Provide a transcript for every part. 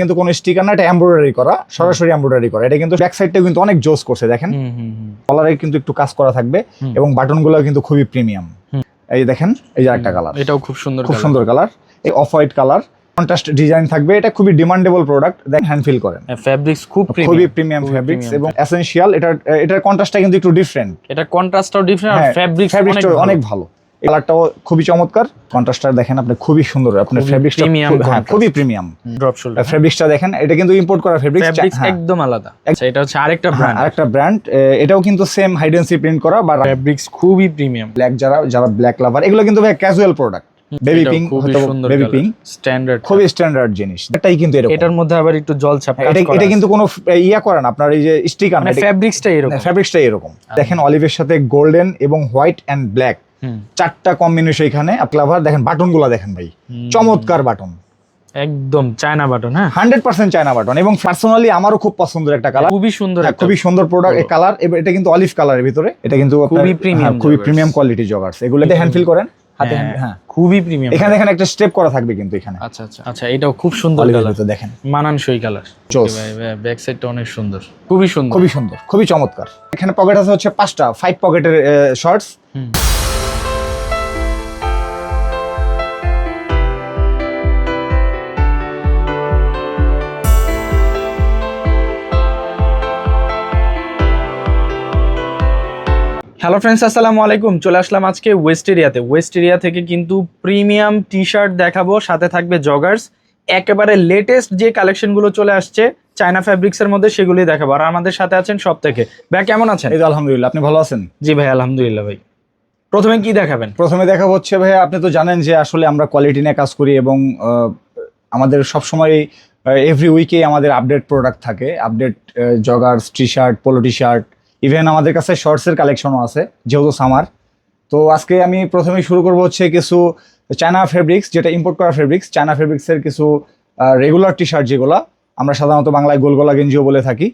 কিন্তু কোনো স্টিকার না এটা এমব্রয়ডারি করা সরাসরি এমব্রয়ডারি করা। এটা কিন্তু ব্যাক সাইডটা কিন্তু অনেক জোস করছে দেখেন। কলারে কিন্তু একটু কাজ করা থাকবে। এবং বাটনগুলো কিন্তু খুবই প্রিমিয়াম এই দেখেন এই যে একটা কালার এটাও খুব সুন্দর খুব সুন্দর কালার এই off white colour contrast design থাকবে এটা খুবই ডিমান্ডেবল প্রোডাক্ট দেখেন হ্যান্ড ফিল করেন। ফ্যাব্রিক্স খুব খুবই প্রিমিয়াম ফ্যাব্রিক্স এবং এসেনশিয়াল এটা এটার কন্ট্রাস্টটা কিন্তু একটু ডিফারেন্ট এটা কন্ট্রাস্টটাও ডিফারেন্ট আর ফ্যাব্রিক্স অনেক ভালো। কালারটাও খুবই চমৎকার। কন্ট্রাস্টটা দেখেন আপনি খুবই সুন্দর। আপনার ফ্যাব্রিক্সটা premium contrast। খুবই প্রিমিয়াম ড্রপ শোল্ডার ফ্যাব্রিক্সটা দেখেন এটা কিন্তু ইম্পোর্ট করা ফ্যাব্রিক্স ফ্যাব্রিক্স একদম আলাদা। আচ্ছা এটা হচ্ছে আরেকটা ব্র্যান্ড আরেকটা ব্র্যান্ড এটাও কিন্তু সেম হাইডেন্সি প্রিন্ট করা বা ফ্যাব্রিক্স খুবই প্রিমিয়াম ব্ল্যাক যারা যারা ব্ল্যাক লাভার এগুলো কিন্তু ভাই ক্যাজুয়াল প্রোডাক্ট বেবি পিঙ্ক সুন্দর বেবি পিঙ্ক স্ট্যান্ডার্ড খুবই স্ট্যান্ডার্ড জিনিস এটাই কিন্তু এরকম। এটার মধ্যে আবার একটু জল ছাপ হ্যাঁ, এটা কিন্তু কোনো ইয়া করে না আপনার এই যে স্টিকার মানে ফ্যাব্রিক্সটা এরকম। ফ্যাব্রিক্সটা এরকম। দেখেন অলিভের সাথে গোল্ডেন এবং হোয়াইট এন্ড ব্ল্যাক চারটা কম্বিনেশন এখানে ক্লাভার দেখেন বাটনগুলো দেখেন ভাই। চমৎকার বাটন। একদম চায়না বাটন হ্যাঁ? হান্ড্রেড পার্সেন্ট চায়না বাটন এবং পার্সোনালি আমারও খুব পছন্দের একটা কালার খুবই সুন্দর খুবই সুন্দর প্রোডাক্ট কালার এটা কিন্তু অলিভ কালারের ভিতরে। এটা কিন্তু খুবই হ্যাঁ, খুবই প্রিমিয়াম কোয়ালিটি জগার্স এগুলো হ্যান্ড ফিল করেন হাতে হ্যাঁ, হ্যাঁ। খুবই প্রিমিয়াম এখানে এখানে একটা স্টেপ করা থাকবে কিন্তু এখানে। আচ্ছা আচ্ছা। আচ্ছা এটাও খুব সুন্দর কালার দেখেন। মানানসই কালার। ব্যাক সাইডটা অনেক সুন্দর। খুবই সুন্দর। খুবই সুন্দর খুবই চমৎকার। এখানে পকেট আছে হচ্ছে পাঁচটা ফাইভ পকেটের শর্টস হ্যালো ফ্রেন্ডস আসসালামু আলাইকুম। চলে আসলাম আজকে ওয়েস্ট এরিয়াতে ওয়েস্ট এরিয়া থেকে কিন্তু প্রিমিয়াম টি শার্ট দেখাবো। সাথে থাকবে জগার্স একেবারে লেটেস্ট যে কালেকশনগুলো চলে আসছে চায়না ফ্যাব্রিক্সের মধ্যে সেগুলি দেখাবো। আর আমাদের সাথে আছেন সব থেকে ভাই কেমন আছেন? এই আলহামদুলিল্লাহ। আপনি ভালো আছেন? জি ভাই আলহামদুলিল্লাহ ভাই। প্রথমে কি দেখাবেন? প্রথমে দেখা হচ্ছে ভাই আপনি তো জানেন যে আসলে আমরা কোয়ালিটি নিয়ে কাজ করি এবং আমাদের সবসময় এভরি উইকে আমাদের আপডেট প্রোডাক্ট থাকে। Update joggers T shirt polo T shirt even আমাদের কাছে শর্টসের কালেকশনও আছে যেহেতু সামার তো আজকে আমি প্রথমেই শুরু করব হচ্ছে কিছু চায়না ফেব্রিক্স যেটা ইম্পোর্ট করা ফেব্রিক্স চায়না ফেব্রিক্সের কিছু রেগুলার টি শার্ট যেগুলো আমরা সাধারণত বাংলায় গোলগলা গেঞ্জিও বলে থাকি।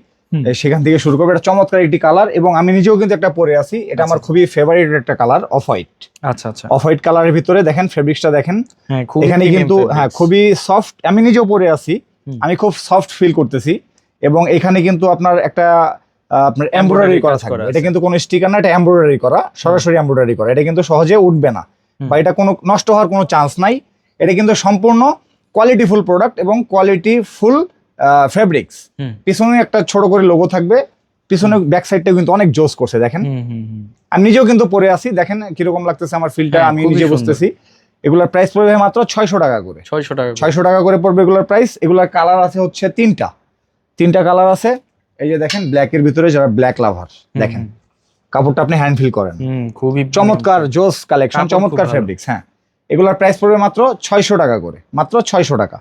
সেখান থেকে শুরু করব। এটা চমৎকার একটি কালার এবং আমি নিজেও কিন্তু একটা পরে আছি। এটা আমার খুবই ফেভারিট একটা কালার অফ হোয়াইট আচ্ছা আচ্ছা। অফ হোয়াইট কালারের ভিতরে দেখেন ফেব্রিক্সটা দেখেন। হ্যাঁ এখানে কিন্তু হ্যাঁ খুবই সফট আমি নিজেও পরে আছি। আমি খুব সফট ফিল করতেছি। এবং এখানে কিন্তু আপনার একটা আপনার এমব্রয়ডারি করা থাকবে। এটা কিন্তু কোনো স্টিকার না এটা এমব্রয়ডারি করা সরাসরি এমব্রয়ডারি করা। এটা কিন্তু সহজে উঠবে না বা এটা কোনো নষ্ট হওয়ার কোনো চান্স নাই। এটা কিন্তু সম্পূর্ণ কোয়ালিটিফুল প্রোডাক্ট এবং কোয়ালিটি ফুল ফেব্রিক্স। পিছনে একটা ছোট করে লোগো থাকবে। পিছনে ব্যাক সাইডটা কিন্তু অনেক জোস করছে দেখেন। আমি নিজেও কিন্তু পরে আছি দেখেন কীরকম লাগতেছে আমার ফিলটা হ্যাঁ, আমি নিজে। বুঝতেছি। এগুলোর প্রাইস পড়বে মাত্র ছয়শো টাকা করে। ছয়শো টাকা ছয়শো টাকা করে পড়বে এগুলোর প্রাইস এগুলোর কালার আছে হচ্ছে তিনটা। তিনটা কালার আছে। এই যে দেখেন ব্ল্যাক এর ভিতরে যারা ব্ল্যাক লাভার দেখেন কাপড়টা আপনি হ্যান্ড ফিল করেন। খুবই চমৎকার জোস কালেকশন চমৎকার ফেব্রিক্স হ্যাঁ। এগুলোর প্রাইস পড়বে মাত্র ছয়শো টাকা করে মাত্র ছয়শো টাকা।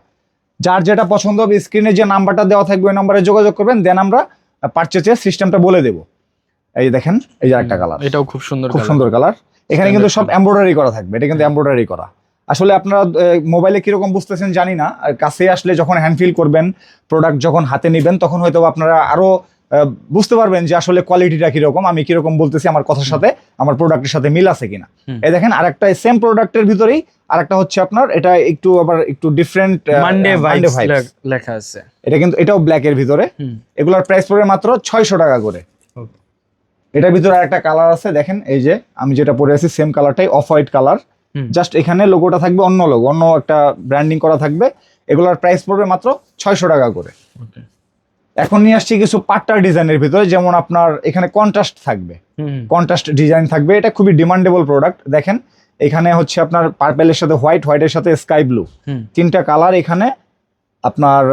যার যেটা পছন্দ হবে স্ক্রিনে যে নাম্বারটা দেওয়া থাকবে ওই নাম্বারে যোগাযোগ করবেন দেন আমরা পারচেজের সিস্টেমটা বলে দেবো। এই দেখেন এই যে একটা কালার এটাও খুব সুন্দর খুব সুন্দর কালার এখানে কিন্তু সব এমব্রয়ডারি করা থাকবে এটা কিন্তু এমব্রয়ডারি করা। আসলে আপনারা মোবাইলে কীরকম বুঝতেছেন জানি না। আর কাছে আসলে যখন হ্যান্ড ফিল করবেন প্রোডাক্ট যখন হাতে নেবেন তখন হয়তো আপনারা আরও আহ, বুঝতে পারবেন যে আসলে কোয়ালিটিটা কীরকম। আমি কীরকম বলতেছি আমার কথার সাথে আমার প্রোডাক্টের সাথে মিল আছে কিনা। এই দেখেন আরেকটা সেম প্রোডাক্টের ভিতরেই আর একটা হচ্ছে আপনার এটা একটু আবার একটু ডিফারেন্ট লেখা আছে। এটা কিন্তু এটাও ব্ল্যাক এর ভিতরে। এগুলোর প্রাইস পড়বে মাত্র ছয়শো টাকা করে। এটার ভিতরে আরেকটা কালার আছে দেখেন এই যে আমি যেটা পরে আছি সেম কালারটাই অফ হোয়াইট কালার। জাস্ট এখানে লোগোটা থাকবে অন্য লোগো অন্য একটা ব্র্যান্ডিং করা থাকবে। এগুলোর প্রাইস পড়বে মাত্র ছয়শো টাকা করে। এখন নিয়ে আসছি কিছু পাট্টার ডিজাইনের ভিতরে যেমন আপনার এখানে কন্ট্রাস্ট থাকবে। কন্ট্রাস্ট ডিজাইন থাকবে এটা খুবই ডিমান্ডেবল প্রোডাক্ট দেখেন। এখানে হচ্ছে আপনার পার্পেলের সাথে হোয়াইট হোয়াইটের সাথে স্কাই ব্লু তিনটা কালার এখানে আপনার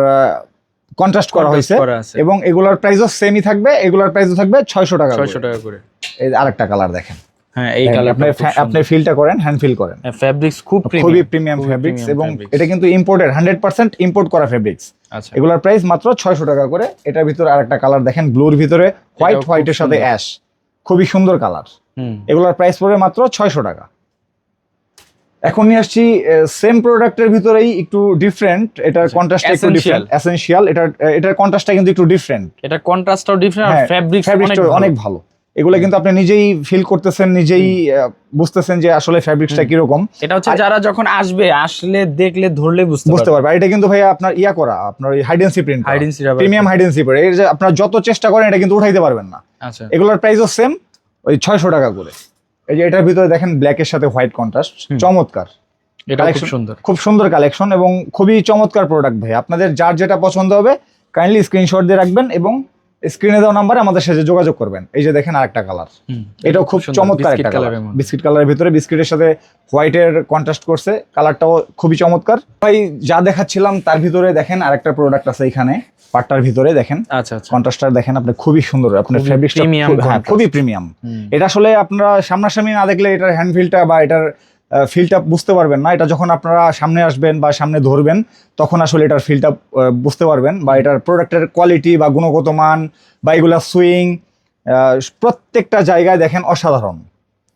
কন্ট্রাস্ট করা হয়েছে। এবং এগুলোর প্রাইসও সেমই থাকবে এগুলোর প্রাইসও থাকবে ছয়শো টাকা ছয়শো করে। টাকা করে। এই আরেকটা কালার দেখেন। হ্যাঁ এই দেখেন, কালার আপনি ফিলটা করেন হ্যান্ড ফিল করেন। ফ্যাব্রিক্স খুব খুবই প্রিমিয়াম ফেব্রিক্স এবং এটা কিন্তু ইম্পোর্টেড হান্ড্রেড পার্সেন্ট ইম্পোর্ট করা ফেব্রিক্স আচ্ছা। এগুলোর প্রাইস মাত্র ছয়শো টাকা করে। এটার ভিতরে আরেকটা কালার দেখেন ব্লুর ভিতরে হোয়াইট হোয়াইটের সাথে অ্যাশ খুবই সুন্দর কালার হুম। এগুলোর প্রাইস পড়বে মাত্র ছয়শো টাকা। এখন নিয়ে আসছি সেম প্রোডাক্টের ভিতরেই একটু ডিফারেন্ট এটার আচ্ছা, কন্ট্রাস্ট একটু ডিফারেন্ট এসেনশিয়াল এটার এটার কন্ট্রাস্টটা কিন্তু একটু ডিফারেন্ট এটা কন্ট্রাস্টটাও ডিফারেন্ট আর ফ্যাব্রিক্স অনেক ভালো। এগুলো কিন্তু আপনি নিজেই ফিল করতেছেন নিজেই বুঝতেছেন যে আসলে ফ্যাব্রিক্সটা কীরকম। এটা হচ্ছে যারা যখন আসবে আসলে দেখলে ধরলে বুঝতে বুঝতে পারবে। আর এটা কিন্তু ভাইয়া আপনার ইয়া করা আপনার high density print high density premium high density print যে আপনার যত চেষ্টা করেন এটা কিন্তু উঠাইতে পারবেন না। আচ্ছা। এগুলোর প্রাইসও সেম ওই ছয়শো টাকা করে। এই যে এটার ভিতরে দেখেন ব্ল্যাকের সাথে হোয়াইট কন্ট্রাস্ট চমৎকার। এটা খুব সুন্দর। খুব সুন্দর কালেকশন এবং খুবই চমৎকার প্রোডাক্ট ভাই আপনাদের যার যেটা পছন্দ হবে কাইন্ডলি স্ক্রিনশট দিয়ে রাখবেন এবং স্ক্রিনে দেওয়া নাম্বারে আমাদের সাথে যোগাযোগ করবেন। এই যে দেখেন আরেকটা কালার এটাও খুব চমৎকার একটা কালার। বিস্কিট কালারের ভিতরে বিস্কিটের সাথে হোয়াইটের কন্ট্রাস্ট করছে। কালারটাও খুবই চমৎকার। ভাই যা দেখাচ্ছিলাম তার ভিতরে দেখেন আরেকটা প্রোডাক্ট আছে এখানে। পাটটার ভিতরে দেখেন। আচ্ছা আচ্ছা। কন্ট্রাস্টটা দেখেন আপনি খুবই সুন্দর। আপনার premium খুবই প্রিমিয়াম এটা আসলে আপনারা সামনাসামনি না দেখলে এটার হ্যান্ডফিলটা বা এটার ফিলটা বুঝতে পারবেন না। এটা যখন আপনারা সামনে আসবেন বা সামনে ধরবেন তখন আসলে এটার ফিলটা বুঝতে পারবেন বা এটার প্রোডাক্টের কোয়ালিটি বা গুণগত মান বা এগুলা সুইং প্রত্যেকটা জায়গায় দেখেন অসাধারণ।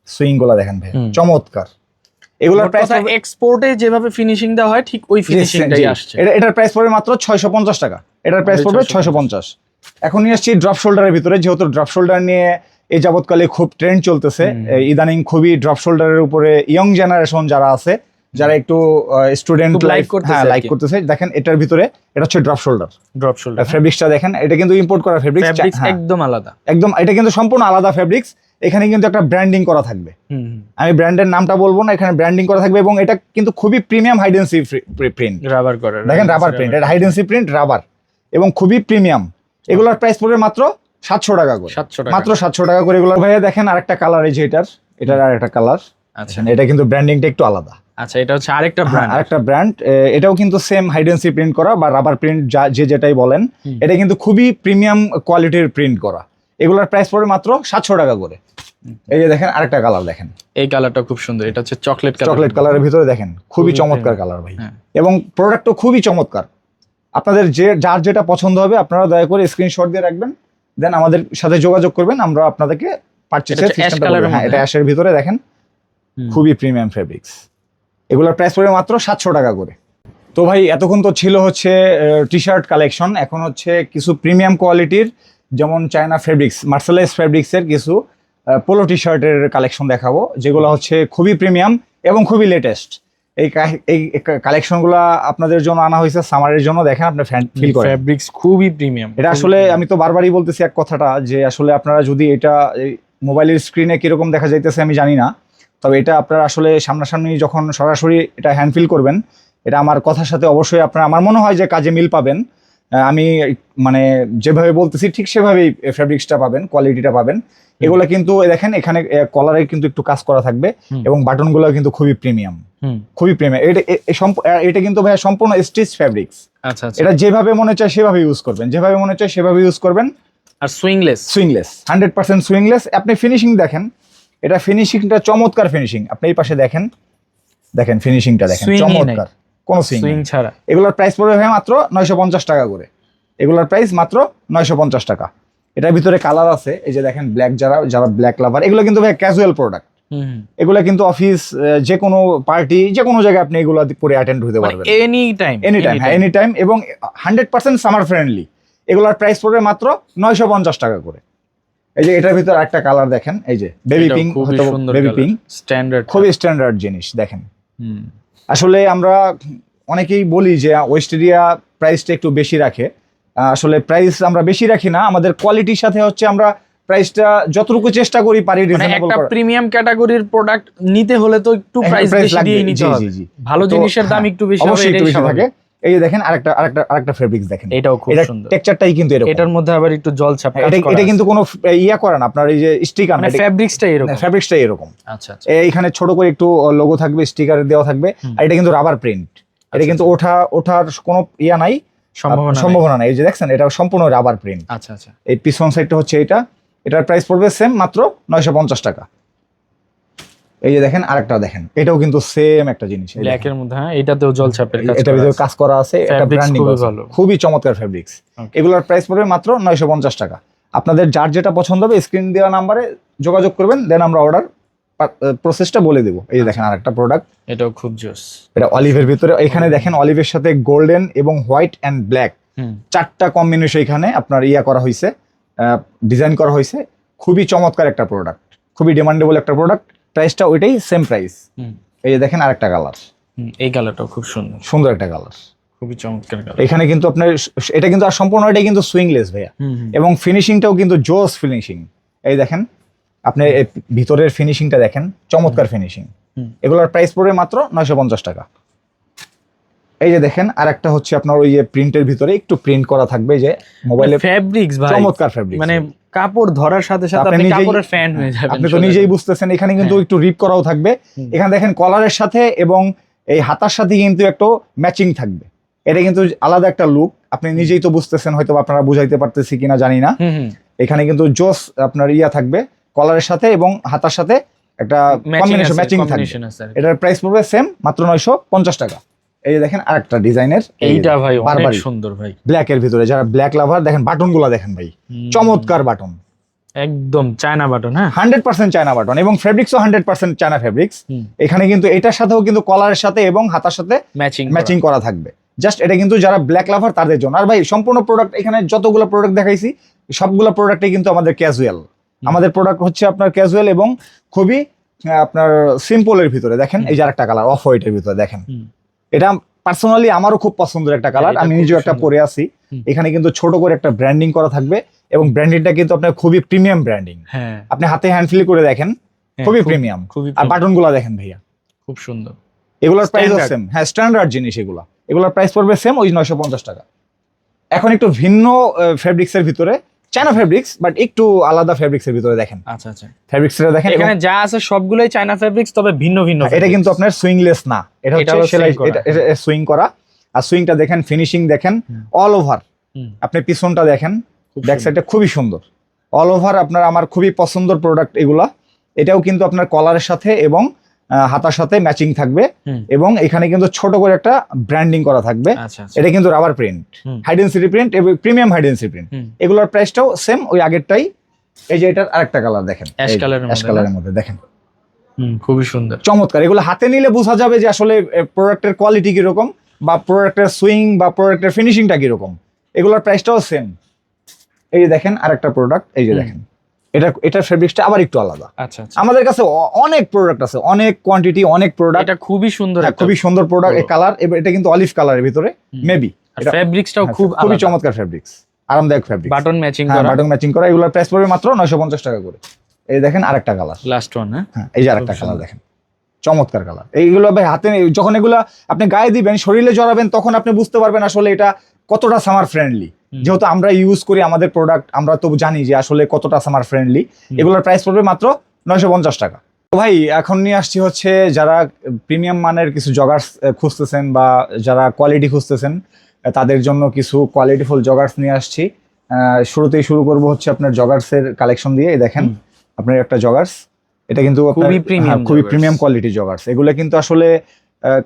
সুইংগুলা দেখেন ভাই চমৎকার। এগুলোর প্রাইস এক্সপোর্টে যেভাবে ফিনিশিং দেওয়া হয় ঠিক ওই ফিনিশিংটাই আসছে। এটা এটার প্রাইস পড়বে মাত্র ছয়শো পঞ্চাশ টাকা। এটার প্রাইস পড়বে ছয়শো পঞ্চাশ। এখন নিয়ে আসছি ড্রপ শোল্ডারের ভিতরে যেহেতু ড্রপ শোল্ডার নিয়ে এই যাবৎকালে খুব ট্রেন্ড চলতেছে। ইদানিং খুবই ড্রপ শোল্ডারের উপরে ইয়ং জেনারেশন যারা আছে যারা একটু স্টুডেন্ট লাইফ করতেছে হ্যাঁ লাইক করতেছে দেখেন এটার ভিতরে এটা হচ্ছে ড্রপ শোল্ডার ড্রপ শোল্ডার ফেব্রিক্সটা দেখেন এটা কিন্তু ইম্পোর্ট করা ফেব্রিক্স একদম আলাদা। একদম এটা কিন্তু সম্পূর্ণ আলাদা ফেব্রিক্স এখানে কিন্তু একটা ব্র্যান্ডিং করা থাকবে। আমি ব্র্যান্ডের নামটা বলব না এখানে ব্র্যান্ডিং করা থাকবে এবং এটা কিন্তু খুবই প্রিমিয়াম হাইডেন্সি প্রিন্ট রাবার করে দেখেন রাবার প্রিন্ট এটা হাইডেন্সি প্রিন্ট রাবার এবং খুবই প্রিমিয়াম এগুলোর প্রাইস পড়বে মাত্র সাতশো টাকা করে। সাতশো টাকা। মাত্র সাতশো টাকা করে এগুলো। ভাইয়া দেখেন আরেকটা কালার এই যে এটার এটার আরেকটা কালার আচ্ছা। এটা কিন্তু ব্র্যান্ডিংটা একটু আলাদা। আচ্ছা এটা হচ্ছে আরেকটা ব্র্যান্ড আরেকটা ব্র্যান্ড এটাও কিন্তু সেম হাইডেন্সি প্রিন্ট করা বা রাবার প্রিন্ট যা যে যেটাই বলেন এটা কিন্তু খুবই প্রিমিয়াম কোয়ালিটির প্রিন্ট করা। এগুলোর প্রাইস পড়বে মাত্র সাতশো টাকা করে। এই যে দেখেন আরেকটা কালার দেখেন। এই কালারটা খুব সুন্দর। এটা হচ্ছে চকলেট চকলেট কালারের ভিতরে দেখেন খুবই খুবই চমৎকার কালার ভাই হ্যাঁ। এবং প্রোডাক্টও খুবই চমৎকার। আপনাদের যে যার যেটা পছন্দ হবে আপনারা দয়া করে স্ক্রিনশট দিয়ে রাখবেন। দেন আমাদের সাথে যোগাযোগ করবেন আমরা আপনাদেরকে পারচেসের এটা সিস্টেমটা এর হ্যাঁ এটা অ্যাশের ভিতরে দেখেন খুবই প্রিমিয়াম ফেব্রিক্স এগুলোর প্রাইস পড়বে মাত্র সাতশো টাকা করে। তো ভাই এতক্ষণ তো ছিল হচ্ছে টি শার্ট কালেকশন এখন হচ্ছে কিছু প্রিমিয়াম কোয়ালিটির যেমন চায়না ফেব্রিক্স মার্সেলাইজ ফেব্রিক্সের কিছু পোলো টি শার্টের কালেকশন দেখাবো যেগুলো হচ্ছে খুবই প্রিমিয়াম এবং খুবই লেটেস্ট এই এই কালেকশনগুলো আপনাদের জন্য আনা হয়েছে সামারের জন্য দেখেন আপনি ফিল করেন। ফ্যাব্রিক্স খুবই প্রিমিয়াম এটা আসলে আমি তো বারবারই বলতেছি এক কথাটা যে আসলে আপনারা যদি এটা মোবাইলের স্ক্রিনে কীরকম দেখা যাইতেছে আমি জানি না তবে এটা আপনারা আসলে সামনাসামনি যখন সরাসরি এটা হ্যান্ড ফিল করবেন এটা আমার কথার সাথে অবশ্যই আপনারা আমার মনে হয় যে কাজে মিল পাবেন। আমি মানে যেভাবে বলতেছি ঠিক সেভাবেই ফেব্রিক্সটা পাবেন কোয়ালিটিটা পাবেন। এগুলো কিন্তু দেখেন এখানে কলারে কিন্তু একটু কাজ করা থাকবে। এবং বাটনগুলো কিন্তু খুবই প্রিমিয়াম খুবই প্রিমিয়াম এটা কিন্তু ভাই সম্পূর্ণ স্টিচ ফেব্রিক্স আচ্ছা আচ্ছা। এটা যেভাবে মনে চায় সেভাবে ইউজ করবেন। যেভাবে মনে চায় সেভাবে ইউজ করবেন। আর সুইংলেস সুইংলেস হান্ড্রেড পার্সেন্ট সুইংলেস আপনি ফিনিশিং দেখেন। এটা ফিনিশিংটা চমৎকার ফিনিশিং আপনি এই পাশে দেখেন। দেখেন ফিনিশিংটা দেখেন। চমৎকার। কোনো সুইং ছাড়া। এগুলোর প্রাইস পড়বে ভাই মাত্র নয়শো পঞ্চাশ টাকা করে। এগুলোর প্রাইস মাত্র নয়শো পঞ্চাশ টাকা। এটার ভিতরে কালার আছে এই যে দেখেন ব্ল্যাক যারা যারা ব্ল্যাক লাভার এগুলো কিন্তু ভাই ক্যাজুয়াল প্রোডাক্ট হুম এগুলো কিন্তু অফিস যে কোনো পার্টি যে কোনো জায়গায় আপনি এগুলো পরে অ্যাটেন্ড হতে মানে পারবেন। এনি টাইম এনি টাইম হ্যাঁ এনি টাইম এবং হান্ড্রেড পার্সেন্ট সামার ফ্রেন্ডলি এগুলোর প্রাইস পড়বে মাত্র নয়শো পঞ্চাশ টাকা করে। এই যে এটার ভিতর একটা কালার দেখেন এই যে baby pink baby pink standard খুবই স্ট্যান্ডার্ড জিনিস দেখেন। হুম। আসলে আমরা অনেকেই বলি যে ওয়েস্ট ইন্ডিয়া প্রাইসটা একটু বেশি রাখে আসলে প্রাইস আমরা বেশি রাখি না আমাদের কোয়ালিটির সাথে হচ্ছে আমরা প্রাইসটা যতটুকু চেষ্টা করি পারি রিজনেবল একটা করা প্রিমিয়াম ক্যাটাগরির প্রোডাক্ট নিতে হলে তো একটু প্রাইস price বেশি দিয়ে নিতে হবে। ভালো জিনিসের দাম হ্যাঁ, একটু বেশি হবে এটাই থাকে স্বাভাবিক। এই যে দেখেন আরেকটা আরেকটা আরেকটা ফেব্রিক্স দেখেন। এটাও খুব সুন্দর। টেক্সচারটাই কিন্তু এরকম। এটার মধ্যে আবার একটু জল ছাপ এটা এটা কিন্তু কোনো ইয়া করে না আপনার এই যে স্টিকার মানে ফ্যাব্রিক্সটা এরকম। ফ্যাব্রিক্সটাই এরকম। আচ্ছা আচ্ছা। এইখানে ছোট করে একটু লোগো থাকবে স্টিকার দেওয়া থাকবে আর এটা কিন্তু রাবার প্রিন্ট এটা আচ্ছা, কিন্তু ওঠা ওঠার কোনো ইয়া নাই সম্ভাবনা নাই। সম্ভাবনা নাই। এই যে দেখছেন এটা সম্পূর্ণ রাবার প্রিন্ট আচ্ছা আচ্ছা। এই পিছন সাইডটা হচ্ছে এটা। এটার প্রাইস পড়বে সেম মাত্র নয়শো পঞ্চাশ টাকা। এই যে দেখেন আরেকটা দেখেন। এটাও কিন্তু সেম একটা জিনিস এই ব্ল্যাক এর মধ্যে হ্যাঁ? এটাতেও জল ছাপের কাজ করা ভিতরে। কাজ করা আছে এটা ব্র্যান্ডিং ভালো। খুবই চমৎকার ফেব্রিক্স. এগুলোর প্রাইস পড়বে মাত্র নয়শো পঞ্চাশ টাকা। আপনাদের যার যেটা পছন্দ হবে স্ক্রিন দেওয়া নাম্বারে যোগাযোগ করবেন দেন আমরা অর্ডার প্রসেসটা বলে দেবো। এই যে দেখেন আরেকটা প্রোডাক্ট এটাও খুব জোস এটা অলিভের ভিতরে এখানে দেখেন অলিভের সাথে গোল্ডেন এবং হোয়াইট অ্যান্ড ব্ল্যাক চারটা কম্বিনেশন এখানে আপনার ইয়া করা হয়েছে ডিজাইন করা হয়েছে খুবই চমৎকার একটা প্রোডাক্ট খুবই ডিমান্ডেবল একটা প্রোডাক্ট প্রাইসটা ওইটাই সেম প্রাইস এই যে দেখেন আরেকটা কালার এই কালারটাও খুব সুন্দর। সুন্দর একটা কালার খুবই চমৎকার কালার এখানে কিন্তু আপনার এটা কিন্তু আর সম্পূর্ণ এটা কিন্তু সুইংলেস ভাইয়া। এবং ফিনিশিংটাও কিন্তু জোস ফিনিশিং এই দেখেন আপনি ভিতরের ফিনিশিংটা দেখেন চমৎকার ফিনিশিং। এগুলোর প্রাইস পড়বে মাত্র নয়শো পঞ্চাশ টাকা। এই যে দেখেন আর একটা হচ্ছে আপনার ওই যে প্রিন্টের ভিতরে একটু প্রিন্ট করা থাকবে যে মোবাইলে ফ্যাব্রিক্স ভাই। চমৎকার ফ্যাব্রিক মানে কাপড় ধরার সাথে সাথে আপনি কাপড়ের ফ্যান হয়ে যাবেন আপনি তো নিজেই বুঝতেছেন এখানে কিন্তু হ্যাঁ। একটু রিপ করাও থাকবে। এখানে দেখেন কলারের সাথে এবং এই হাতার সাথে কিন্তু একটু ম্যাচিং থাকবে। এটা কিন্তু আলাদা একটা লুক আপনি নিজেই তো বুঝতেছেন হয়তো আপনারা বুঝাইতে পারতেছি কিনা জানি না। এখানে কিন্তু জোস আপনার ইয়া থাকবে কলারের সাথে এবং হাতার সাথে একটা কম্বিনেশন ম্যাচিং থাকবে। এটার প্রাইস পড়বে সেম মাত্র নয়শো পঞ্চাশ টাকা। এই যে দেখেন আরেকটা ডিজাইনের এইটা ভাই অনেক সুন্দর ভাই। ব্ল্যাক এর ভিতরে যারা ব্ল্যাক লাভার দেখেন বাটনগুলা দেখেন ভাই। চমৎকার বাটন। একদম চায়না বাটন হ্যাঁ? হান্ড্রেড পার্সেন্ট চায়না বাটন এবং ফেব্রিক্সও হান্ড্রেড পার্সেন্ট চায়না ফেব্রিক্স এখানে কিন্তু এটার সাথেও কিন্তু কলারের সাথে এবং হাতার সাথে ম্যাচিং ম্যাচিং করা থাকবে। জাস্ট এটা কিন্তু যারা ব্ল্যাক লাভার তাদের জন্য। আর ভাই সম্পূর্ণ প্রোডাক্ট এখানে যতগুলো প্রোডাক্ট দেখাইছি সবগুলো প্রোডাক্টই কিন্তু আমাদের ক্যাজুয়াল আমাদের প্রোডাক্ট হচ্ছে আপনার ক্যাজুয়াল এবং খুবই আপনার সিম্পলের ভিতরে। দেখেন এই যে একটা কালার অফ হোয়াইটের ভিতরে দেখেন। এটা পার্সোনালি আমারও খুব পছন্দের একটা কালার আমি নিজেও একটা পরে আছি। এখানে কিন্তু ছোট করে একটা ব্র্যান্ডিং করা থাকবে এবং ব্র্যান্ডিংটা কিন্তু আপনার খুবই প্রিমিয়াম ব্র্যান্ডিং হ্যাঁ। আপনি হাতে হ্যান্ড ফিল করে দেখেন হ্যাঁ, খুবই প্রিমিয়াম খুবই আর premium, বাটনগুলা দেখেন ভাইয়া। খুব সুন্দর। এগুলোর প্রাইস. সেম হ্যাঁ স্ট্যান্ডার্ড জিনিস এগুলো। এগুলোর প্রাইস পড়বে সেম ওই নয়শো পঞ্চাশ টাকা। এখন একটু ভিন্ন ফেব্রিক্স এর ভিতরে চায়না ফেব্রিক্স বাট একটু আলাদা ফেব্রিক্স এর ভিতরে দেখেন। আচ্ছা আচ্ছা। ফেব্রিক্স এর দেখেন এখানে যা আছে সবগুলোই চায়না ফেব্রিক্স তবে ভিন্ন ভিন্ন এটা কিন্তু আপনার সুইংলেস না। এটা হচ্ছে সেলাই। এটা সুইং করা। আর সুইংটা দেখেন ফিনিশিং দেখেন অল ওভার আপনি পিছনটা দেখেন ব্যাক। সাইডটা খুবই সুন্দর। অল ওভার আপনার আমার খুবই পছন্দের প্রোডাক্ট এগুলা। এটাও কিন্তু আপনার কলারের সাথে এবং হাতার সাথে ম্যাচিং থাকবে এবং এখানে কিন্তু ছোট করে একটা ব্র্যান্ডিং করা থাকবে। আচ্ছা আচ্ছা। এটা কিন্তু rubber print. High density print এবং প্রিমিয়াম হাইডেন্সিটি প্রিন্ট এগুলোর প্রাইসটাও সেম ওই আগেরটাই। এই যে এটার আরেকটা কালার দেখেন। অ্যাশ কালারের মধ্যে দেখেন। খুবই সুন্দর। চমৎকার। এগুলো হাতে নিলে বোঝা যাবে যে আসলে প্রোডাক্টের কোয়ালিটি কীরকম বা প্রোডাক্টের সুইং বা প্রোডাক্টের ফিনিশিংটা কীরকম। এগুলোর প্রাইসটাও সেম এই যে দেখেন আরেকটা প্রোডাক্ট এই যে দেখেন। এটা এটার ফেব্রিক্সটা আবার একটু আলাদা। আচ্ছা আচ্ছা। আমাদের কাছে অনেক প্রোডাক্ট আছে অনেক কোয়ান্টিটি অনেক প্রোডাক্ট এটা খুবই সুন্দর খুবই সুন্দর প্রোডাক্ট এই। কালার এটা কিন্তু অলিভ কালারের ভিতরে মেবি ফেব্রিক্সটাও হ্যাঁ, খুব খুবই চমৎকার ফেব্রিক্স আরামদায়ক ফেব্রিক্স বাটন ম্যাচিং হ্যাঁ করা। বাটন ম্যাচিং করা এগুলোর প্রাইস পড়বে মাত্র নয়শো পঞ্চাশ টাকা করে। এই দেখেন আরেকটা কালার লাস্ট ওয়ান হ্যাঁ? হ্যাঁ এই যে আরেকটা কালার দেখেন। চমৎকার কালার এইগুলো ভাই হাতে যখন এগুলো আপনি গায়ে দিবেন শরীরে জড়াবেন তখন আপনি বুঝতে পারবেন আসলে এটা কতটা সামার ফ্রেন্ডলি। যেহেতু আমরা ইউজ করি আমাদের প্রোডাক্ট আমরা তো জানি যে আসলে কতটা সামার ফ্রেন্ডলি। এগুলোর প্রাইস পড়বে মাত্র নয়শো পঞ্চাশ টাকা। ভাই এখন নিয়ে আসছি হচ্ছে যারা প্রিমিয়াম মানের কিছু জগার্স খুঁজতেছেন বা যারা কোয়ালিটি খুঁজতেছেন তাদের জন্য কিছু কোয়ালিটিফুল জগার্স নিয়ে আসছি। শুরুতেই শুরু করব হচ্ছে আপনার জগার্সের কালেকশন দিয়ে। এই দেখেন আপনার একটা জগার্স এটা কিন্তু খুবই হ্যাঁ, খুবই প্রিমিয়াম কোয়ালিটি জগার্স এগুলো কিন্তু আসলে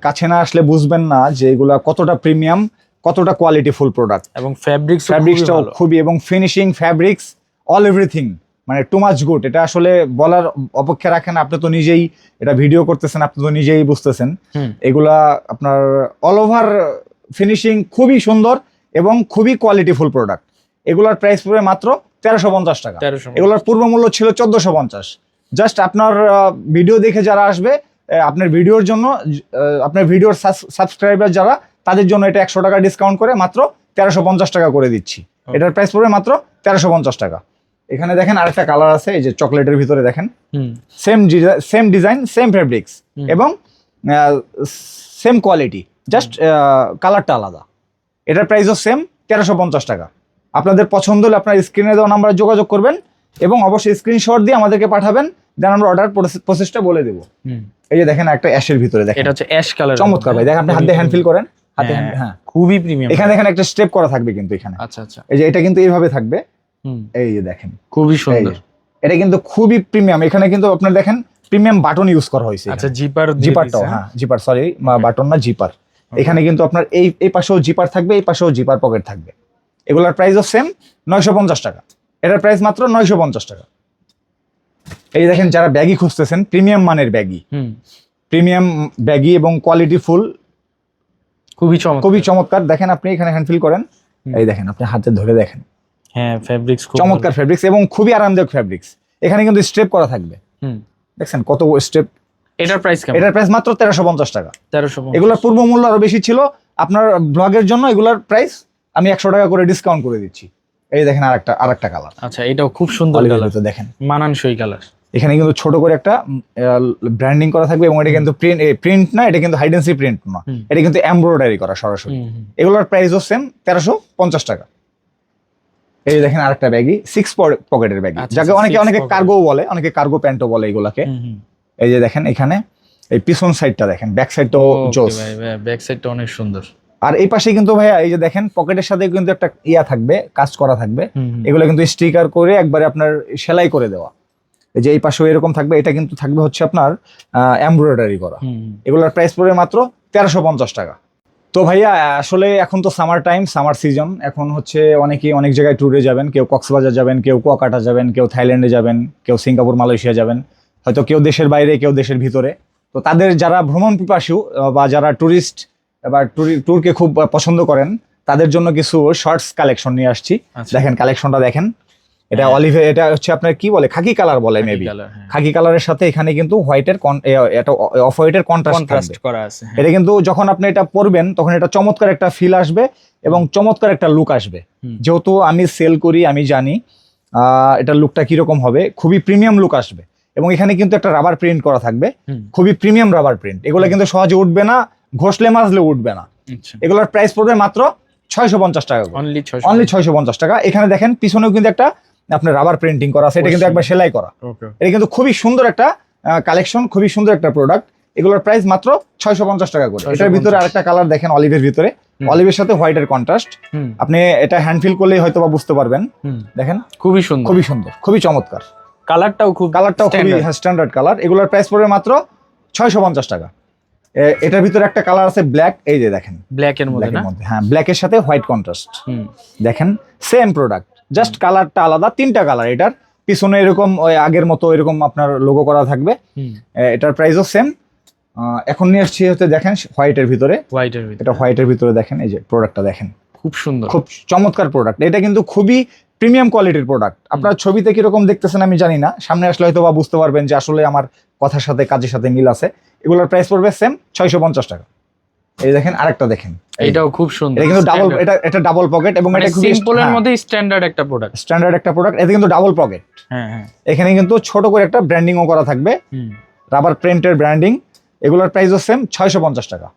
কাছে না আসলে বুঝবেন না যে এগুলা কতটা প্রিমিয়াম কতটা কোয়ালিটি ফুল প্রোডাক্ট এবং ফেব্রিক্স ফ্যাব্রিক্সটাও খুবই এবং ফিনিশিং ফ্যাব্রিক্স অল এভরিথিং মানে টু মাচ গুড এটা আসলে বলার অপেক্ষা রাখেন আপনি তো নিজেই এটা ভিডিও করতেছেন আপনি তো নিজেই বুঝতেছেন। এগুলা আপনার অল ওভার ফিনিশিং খুবই সুন্দর এবং খুবই কোয়ালিটিফুল প্রোডাক্ট এগুলার প্রাইস পড়বে মাত্র তেরোশো পঞ্চাশ টাকা। এগুলোর পূর্ব মূল্য ছিল চোদ্দশো পঞ্চাশ। জাস্ট আপনার ভিডিও দেখে যারা আসবে আপনার ভিডিওর জন্য আপনার ভিডিওর সাবস্ক্রাইবার যারা তাদের জন্য এটা একশো টাকা ডিসকাউন্ট করে মাত্র তেরোশো পঞ্চাশ টাকা করে দিচ্ছি। এটার প্রাইস পড়বে মাত্র তেরোশো পঞ্চাশ টাকা। এখানে দেখেন আরেকটা কালার আছে এই যে চকলেটের ভিতরে দেখেন। Same same design same fabrics. এবং সেম কোয়ালিটি জাস্ট কালারটা আলাদা। এটার প্রাইসও সেম তেরোশো পঞ্চাশ টাকা। আপনাদের পছন্দ হলে আপনার স্ক্রিনে দেওয়া নাম্বারে যোগাযোগ করবেন এবং অবশ্যই স্ক্রিনশট দিয়ে আমাদেরকে পাঠাবেন দেন আমরা অর্ডার প্রসেসটা বলে দেবো। হুম। এই যে দেখেন একটা অ্যাশের ভিতরে দেখেন। এটা হচ্ছে অ্যাশ কালার চমৎকার ভাই দেখেন আপনি হাত দিয়ে হ্যান্ড ফিল করেন। হাতে hand- হ্যাঁ। খুবই প্রিমিয়াম এখানে দেখেন একটা স্টেপ করা থাকবে কিন্তু এখানে। আচ্ছা আচ্ছা। এই যে এটা কিন্তু এইভাবে থাকবে। হুম। এই যে দেখেন। খুবই সুন্দর। এটা কিন্তু খুবই প্রিমিয়াম এখানে কিন্তু আপনার দেখেন প্রিমিয়াম বাটন ইউজ করা হয়েছে আচ্ছা জিপার জিপারটাও হ্যাঁ? জিপার সরি বাটন না জিপার এখানে কিন্তু আপনার এই এই পাশেও জিপার থাকবে এই পাশেও জিপার পকেট থাকবে। এগুলোর প্রাইসও সেম নয়শো পঞ্চাশ টাকা। এটার প্রাইস মাত্র নয়শো পঞ্চাশ টাকা। এই দেখেন যারা ব্যাগি খুঁজতেছেন প্রিমিয়াম মানের ব্যাগি হুম। প্রিমিয়াম ব্যাগি এবং কোয়ালিটি ফুল খুবই চমৎকার। খুবই চমৎকার। দেখেন আপনি এখানে হ্যান্ড ফিল করেন। এই দেখেন আপনি হাতে ধরে দেখেন। হ্যাঁ ফেব্রিক্স খুব চমৎকার ফেব্রিক্স এবং খুবই আরামদায়ক ফেব্রিক্স এখানে কিন্তু স্টেপ করা থাকবে। হুম। দেখছেন কত স্টেপ এটার প্রাইস কেমন? এটার প্রাইস মাত্র তেরোশো পঞ্চাশ টাকা। তেরোশো এগুলোর পূর্ব মূল্য আরও বেশি ছিল। আপনার ব্লগের জন্য এগুলোর প্রাইস আমি একশো টাকা করে ডিসকাউন্ট করে দিচ্ছি। এই দেখেন আরেকটা আরেকটা কালার আচ্ছা এটাও খুব সুন্দর কালার দেখেন। মানানসই কালার এখানে কিন্তু ছোট করে একটা ব্র্যান্ডিং করা থাকবে এবং এটা কিন্তু প্রিন্ট প্রিন্ট না এটা কিন্তু হাইডেন্সি প্রিন্ট না। এটা কিন্তু এমব্রয়ডারি করা সরাসরি। এগুলোর প্রাইসও সেম তেরোশো পঞ্চাশ টাকা। এই দেখেন আরেকটা ব্যাগি সিক্স পকেটের ব্যাগ যাকে অনেকে অনেকে কার্গো বলে অনেকে কার্গো প্যান্টও বলে এগুলাকে। এই যে দেখেন এখানে এই পিছন সাইডটা দেখেন ব্যাক সাইডটাও জোস। ব্যাক সাইডটা অনেক সুন্দর। আর এই পাশে কিন্তু ভাইয়া এই যে দেখেন পকেটের সাথে কিন্তু একটা ইয়া থাকবে কাজ করা থাকবে। এগুলো কিন্তু স্টিকার করে একবারে আপনার সেলাই করে দেওয়া। যে এই পাশেও এরকম থাকবে এটা কিন্তু থাকবে হচ্ছে আপনার এমব্রয়ডারি করা। এগুলোর প্রাইস পড়বে মাত্র তেরোশো পঞ্চাশ টাকা। তো ভাইয়া আসলে এখন তো সামার টাইম সামার সিজন এখন হচ্ছে অনেকেই অনেক জায়গায় ট্যুরে যাবেন কেউ কক্সবাজার যাবেন কেউ কুয়াকাটা যাবেন কেউ থাইল্যান্ডে যাবেন কেউ সিঙ্গাপুর মালয়েশিয়া যাবেন। হয়তো কেউ দেশের বাইরে কেউ দেশের ভিতরে। তো তাদের যারা ভ্রমণ পিপাসু বা যারা ট্যুরিস্ট বা ট্যুরকে খুব পছন্দ করেন তাদের জন্য কিছু শর্টস কালেকশন নিয়ে আসছি। আচ্ছা। দেখেন কালেকশনটা দেখেন। এটা হ্যাঁ। অলিভে এটা হচ্ছে আপনার কি বলে? খাকি কালার বলে মেবি হ্যাঁ। খাকি কালারের সাথে এখানে কিন্তু হোয়াইটের এটা অফ হোয়াইটের কন্ট্রাস্ট করা আছে হ্যাঁ। এটা কিন্তু যখন আপনি এটা পরবেন তখন এটা চমৎকার একটা ফিল আসবে এবং চমৎকার একটা লুক আসবে। যেহেতু আমি সেল করি আমি জানি এটার লুকটা কীরকম হবে খুবই প্রিমিয়াম লুক আসবে। এবং এখানে কিন্তু একটা রাবার প্রিন্ট করা থাকবে খুবই প্রিমিয়াম রাবার প্রিন্ট এগুলো কিন্তু সহজে উঠবে না ঘষলে মাজলে উঠবে না। আচ্ছা। এগুলোর প্রাইস পড়বে মাত্র ছয়শো পঞ্চাশ টাকা অনলি 600 অনলি ছয়শো পঞ্চাশ টাকা। এখানে দেখেন পিছনেও কিন্তু একটা আপনার রাবার প্রিন্টিং করা আছে এটা কিন্তু একবার সেলাই করা। এটা কিন্তু খুবই সুন্দর একটা কালেকশন খুবই সুন্দর একটা প্রোডাক্ট এগুলোর প্রাইস মাত্র ছয়শো পঞ্চাশ টাকা করে। এটার ভিতরে আরেকটা কালার দেখেন অলিভের ভিতরে। অলিভের সাথে হোয়াইটের কন্ট্রাস্ট আপনি এটা হ্যান্ড ফিল করলেই হয়তো বা বুঝতে পারবেন। দেখেন। খুবই সুন্দর। খুবই সুন্দর খুবই চমৎকার। কালারটাও খুব কালারটাও খুবই স্ট্যান্ডার্ড কালার এগুলোর প্রাইস পড়বে মাত্র ছয়শো পঞ্চাশ টাকা। এটার ভিতরে একটা কালার আছে ব্ল্যাক এই যে দেখেন। ব্ল্যাক এর মধ্যে হ্যাঁ ব্ল্যাক হ্যাঁ সাথে হোয়াইট কন্ট্রাস্ট দেখেন সেম প্রোডাক্ট জাস্ট কালারটা আলাদা তিনটা কালার এটার পিছনে এরকম ওই আগের মতো এরকম আপনার লোগো করা থাকবে। এটার প্রাইসও সেম এখন নিয়ে আসছি হচ্ছে দেখেন হোয়াইটের ভিতরে। হোয়াইট এর ভিতরে। এটা হোয়াইটের ভিতরে দেখেন এই যে প্রোডাক্টটা দেখেন। খুব সুন্দর। খুব চমৎকার প্রোডাক্ট এটা কিন্তু খুবই প্রিমিয়াম কোয়ালিটির প্রোডাক্ট আপনার ছবিতে কীরকম দেখতেছেন আমি জানি না। সামনে আসলে হয়তো বা বুঝতে পারবেন যে আসলে আমার কথার সাথে কাজের সাথে মিল আছে। এগুলোর প্রাইস পড়বে সেম ছয়শো পঞ্চাশ টাকা। এই দেখেন আরেকটা দেখেন। এটাও খুব সুন্দর। এটা কিন্তু ডাবল এটা এটা ডাবল পকেট এবং এটা খুবই সিম্পলের মধ্যে স্ট্যান্ডার্ড একটা প্রোডাক্ট স্ট্যান্ডার্ড একটা প্রোডাক্ট এটা কিন্তু ডাবল পকেট হ্যাঁ হ্যাঁ। এখানে কিন্তু ছোট করে একটা ব্র্যান্ডিংও করা থাকবে। রাবার প্রিন্টের ব্র্যান্ডিং এগুলোর প্রাইসও সেম ছয়শো পঞ্চাশ টাকা।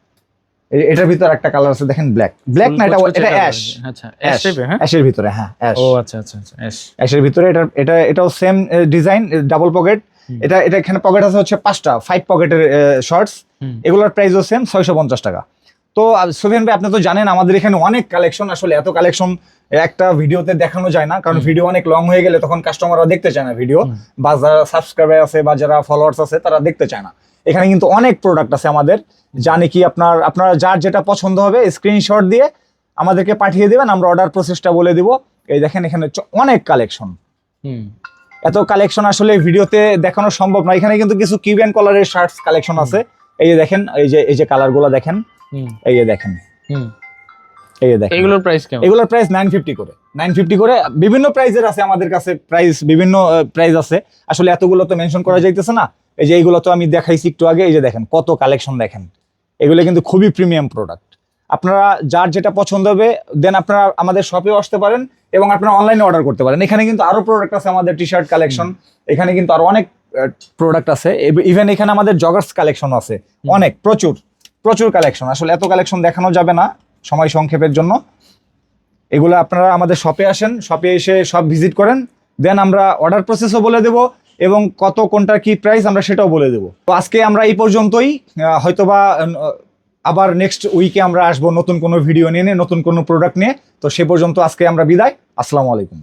এটার ভিতরে একটা কালার আছে দেখেন ব্ল্যাক ব্ল্যাক না এটা এটা অ্যাশ আচ্ছা অ্যাশ হ্যাঁ? অ্যাশের ভিতরে হ্যাঁ অ্যাশ ও আচ্ছা আচ্ছা আচ্ছা অ্যাশ অ্যাশের ভিতরে এটা এটা এটাও সেম ডিজাইন ডাবল পকেট এটা এটা এখানে পকেট আছে হচ্ছে পাঁচটা ফাইভ পকেটের শর্টস এগুলোর প্রাইসও সেম ছয়শো পঞ্চাশ টাকা। তো সুফিয়ান ভাই আপনি তো জানেন আমাদের এখানে অনেক কালেকশন আসলে এত কালেকশন একটা ভিডিওতে দেখানো যায় না কারণ ভিডিও অনেক লং হয়ে গেলে তখন কাস্টমাররা দেখতে চায় না ভিডিও বা যারা সাবস্ক্রাইবার আছে বা যারা ফলোয়ার্স আছে তারা দেখতে চায় না। এখানে কিন্তু অনেক প্রোডাক্ট আছে আমাদের জানি কি আপনার আপনার যার যেটা পছন্দ হবে স্ক্রিনশট দিয়ে আমাদেরকে পাঠিয়ে দেবেন আমরা অর্ডার প্রসেসটা বলে দিব। এই দেখেন এখানে অনেক কালেকশন হুম। এত কালেকশন আসলে ভিডিওতে দেখানো সম্ভব না এখানে কিন্তু কিছু কিউবেন কালারের শার্টস কালেকশন আছে। এই যে দেখেন এই যে এই যে কালারগুলো দেখেন। এই যে দেখেন। এই যে দেখেন। এগুলোর প্রাইস কেমন? এগুলোর প্রাইস নাইন ফিফটি করে। নাইন ফিফটি করে বিভিন্ন প্রাইজের আছে আমাদের কাছে। প্রাইস বিভিন্ন প্রাইস আছে। আসলে এতগুলো তো মেনশন করা যাইতেছে না। এই যে এইগুলো তো আমি দেখাইছি একটু আগে। এই যে দেখেন কত কালেকশন দেখেন। এগুলো কিন্তু খুবই প্রিমিয়াম প্রোডাক্ট আপনারা যার যেটা পছন্দ হবে দেন আপনারা আমাদের শপেও আসতে পারেন এবং আপনারা অনলাইনে অর্ডার করতে পারেন। এখানে কিন্তু আরও প্রোডাক্ট আছে আমাদের টি শার্ট কালেকশন এখানে কিন্তু আরও অনেক প্রোডাক্ট আছে। ইভেন এখানে আমাদের জগার্স কালেকশন আছে। অনেক প্রচুর। প্রচুর কালেকশন আসলে এত কালেকশন দেখানো যাবে না সময় সংক্ষেপের জন্য। এগুলো আপনারা আমাদের শপে আসেন শপে এসে সব ভিজিট করেন দেন আমরা অর্ডার প্রসেসও বলে দেব এবং কত কোনটার কি প্রাইস আমরা সেটাও বলে দেব। তো আজকে আমরা এই পর্যন্তই। হয়তোবা আবার নেক্সট উইকে আমরা আসব নতুন কোনো ভিডিও নিয়ে নতুন কোনো প্রোডাক্ট নিয়ে। তো সে পর্যন্ত আজকে আমরা বিদায়। আসসালামু আলাইকুম।